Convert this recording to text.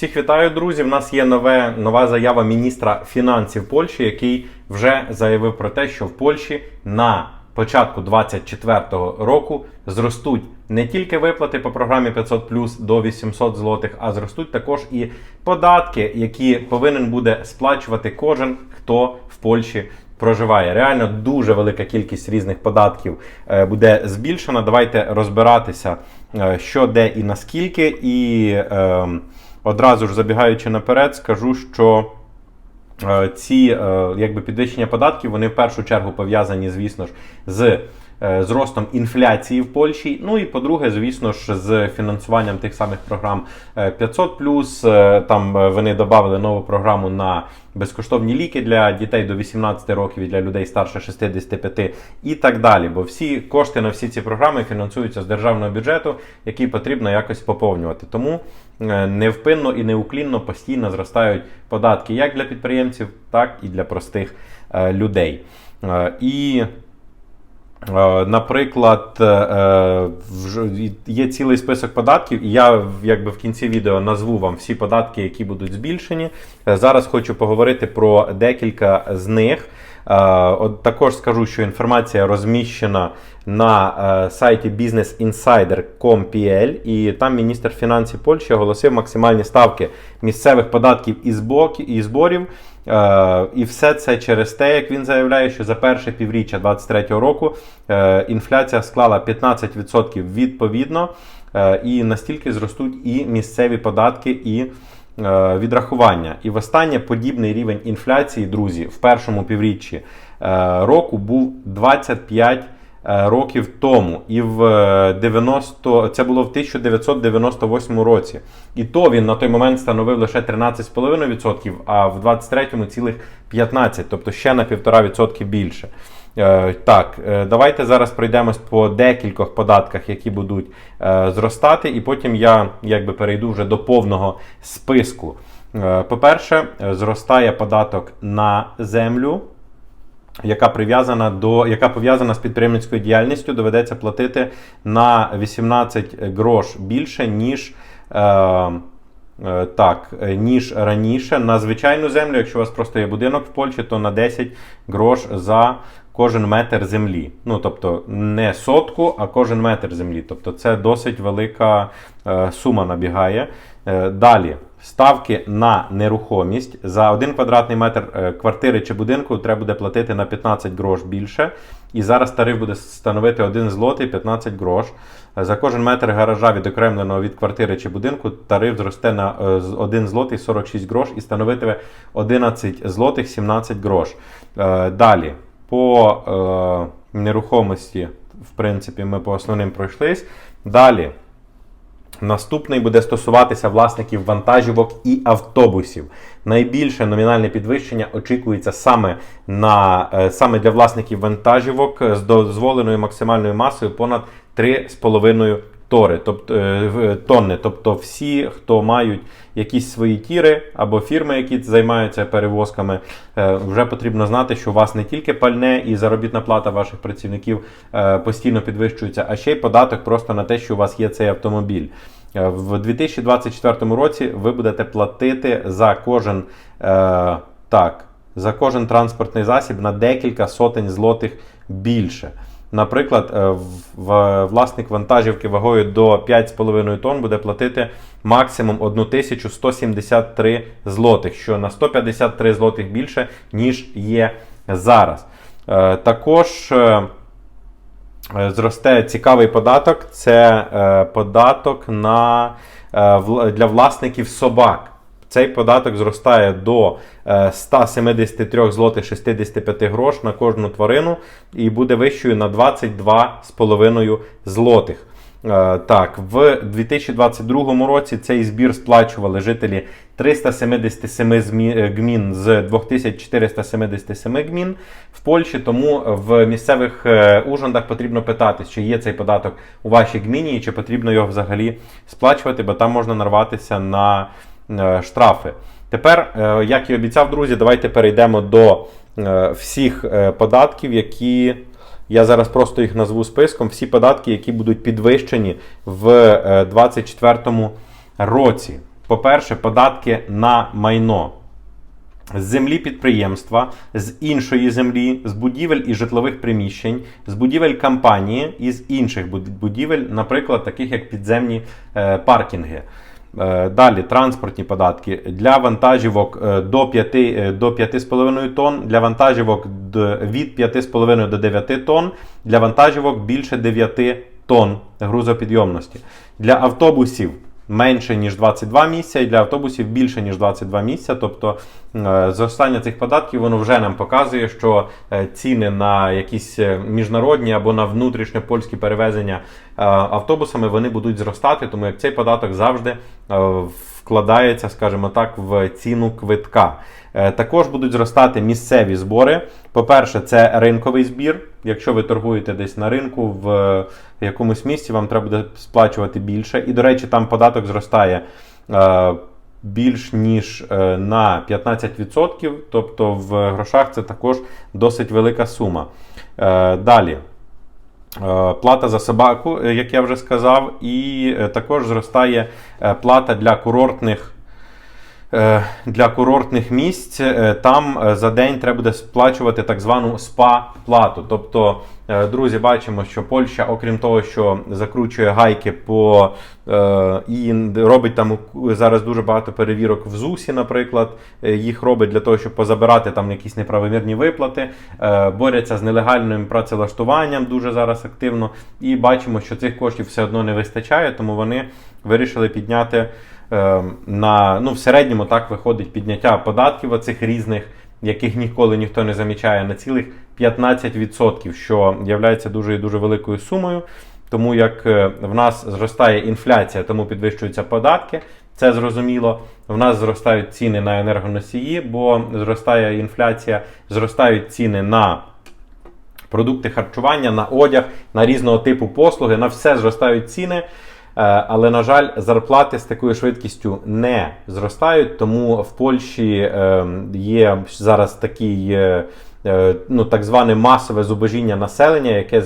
Всіх вітаю, друзі. В нас є нове, нова заява міністра фінансів Польщі, який вже заявив про те, що в Польщі на початку 2024 року зростуть не тільки виплати по програмі 500 плюс до 800 злотих, а зростуть також і податки, які повинен буде сплачувати кожен, хто в Польщі проживає. Реально дуже велика кількість різних податків е, буде збільшена. Давайте розбиратися, е, що де і наскільки. І е, одразу ж забігаючи наперед, скажу, що. Е, Ці е, якби підвищення податків вони в першу чергу пов'язані, звісно ж, з зростом інфляції в Польщі. Ну і по-друге, звісно ж, з фінансуванням тих самих програм е, 500 Е, Там е, вони додали нову програму на безкоштовні ліки для дітей до 18 років і для людей старше 65 і так далі. Бо всі кошти на всі ці програми фінансуються з державного бюджету, який потрібно якось поповнювати. Тому е, невпинно і неуклінно постійно зростають податки як для підприємців, так і для простих е, людей. Е, І Е, Наприклад, е, е, є цілий список податків, і я якби в кінці відео назву вам всі податки, які будуть збільшені. Е, Зараз хочу поговорити про декілька з них. Е, От також скажу, що інформація розміщена на е, сайті businessinsider.com.pl і там міністр фінансів Польщі оголосив максимальні ставки місцевих податків і зборів. Е, І все це через те, як він заявляє, що за перше півріччя 2023 року інфляція склала 15% відповідно, і настільки зростуть і місцеві податки, і відрахування. І востаннє подібний рівень інфляції, друзі, в першому півріччі е, року був 25 е, років тому. І в е, 90, це було в 1998 році. І то він на той момент становив лише 13,5%, а в 23-му цілих 15%, тобто ще на 1,5% більше. Е, Так, е, давайте зараз пройдемось по декількох податках, які будуть е, зростати, і потім я якби перейду вже до повного списку. Е, По-перше, е, зростає податок на землю яка прив'язана до яка пов'язана з підприємницькою діяльністю, доведеться платити на 18 грош більше, ніж. Е, е, так, ніж раніше на звичайну землю, якщо у вас просто є будинок в Польщі, то на 10 грош за кожен метр землі. Ну, тобто не сотку, а кожен метр землі. Тобто це досить велика е, сума набігає. Е, далі. Ставки на нерухомість за один квадратний метр е, квартири чи будинку треба буде платити на 15 грош більше. І зараз тариф буде становити 1 злотий 15 грош. Е, За кожен метр гаража відокремленого від квартири чи будинку тариф зросте на е, 1 злотий 46 грош і становитиме 11 злотих 17 грош. Е, Далі по е, нерухомості, в принципі, ми по основним пройшлись. Далі. Наступний буде стосуватися власників вантажівок і автобусів. Найбільше номінальне підвищення очікується саме на е, саме для власників вантажівок з дозволеною максимальною масою понад 3,5 тори, тобто тонни. Тобто, всі, хто мають якісь свої тіри або фірми, які займаються перевозками, е, вже потрібно знати, що у вас не тільки пальне і заробітна плата ваших працівників е, постійно підвищується, а ще й податок просто на те, що у вас є цей автомобіль. В 2024 році ви будете платити за кожен так, за кожен транспортний засіб на декілька сотень злотих більше. Наприклад, е, власник вантажівки вагою до 5,5 тонн буде платити максимум 1173 злотих, що на 153 злотих більше, ніж є зараз. Е, Також е, зросте цікавий податок це податок на, для власників собак. Цей податок зростає до е, 173 злотих 65 грош на кожну тварину і буде вищою на 22,5 злотих. Е, Так, в 2022 році цей збір сплачували жителі 377 змі- е, гмін з 2477 гмін в Польщі. Тому в місцевих е, ужандах потрібно питати, чи є цей податок у вашій гміні, і чи потрібно його взагалі сплачувати, бо там можна нарватися на е, штрафи. Тепер, е, як і обіцяв, друзі, давайте перейдемо до е, всіх е, податків, які я зараз просто їх назву списком. Всі податки, які будуть підвищені в 2024 році. по-перше, податки на майно з землі підприємства, з іншої землі, з будівель і житлових приміщень, з будівель компанії і з інших будівель, наприклад, таких як підземні е, паркінги. Е, Далі транспортні податки для вантажівок е, до 5, е, до 5 тонн, для вантажівок від 5,5 до 9 тонн, для вантажівок більше 9 тонн грузопідйомності. Для автобусів менше ніж 22 місця, і для автобусів більше ніж 22 місця. Тобто е, зростання цих податків воно вже нам показує, що е, ціни на якісь е, міжнародні або на внутрішньопольські перевезення е, автобусами вони будуть зростати, тому як цей податок завжди е, вкладається, скажімо так, в ціну квитка. Е, Також будуть зростати місцеві збори. По-перше, це ринковий збір. Якщо ви торгуєте десь на ринку в якомусь місці, вам треба буде сплачувати більше. І, до речі, там податок зростає е, більш ніж е, на 15%, тобто в грошах це також досить велика сума. Далі. Е, Плата за собаку, е, як я вже сказав, і е, також зростає плата для курортних. Для курортних місць там за день треба буде сплачувати так звану СПА-плату. Тобто, друзі, бачимо, що Польща, окрім того, що закручує гайки по е, і робить там зараз дуже багато перевірок в ЗУСі, наприклад, е, їх робить для того, щоб позабирати там якісь неправомірні виплати, е, борються з нелегальним працевлаштуванням дуже зараз активно. І бачимо, що цих коштів все одно не вистачає, тому вони вирішили підняти е, на ну, в середньому так виходить підняття податків оцих різних, яких ніколи ніхто не замічає, на цілих 15%, що є дуже і дуже великою сумою. Тому як е, в нас зростає інфляція, тому підвищуються податки. Це зрозуміло. В нас зростають ціни на енергоносії, бо зростає інфляція, зростають ціни на продукти харчування, на одяг, на різного типу послуги, на все зростають ціни. Е, Але, на жаль, зарплати з такою швидкістю не зростають, тому в Польщі е, є зараз такий, е, е, ну, так зване масове зубожіння населення, яке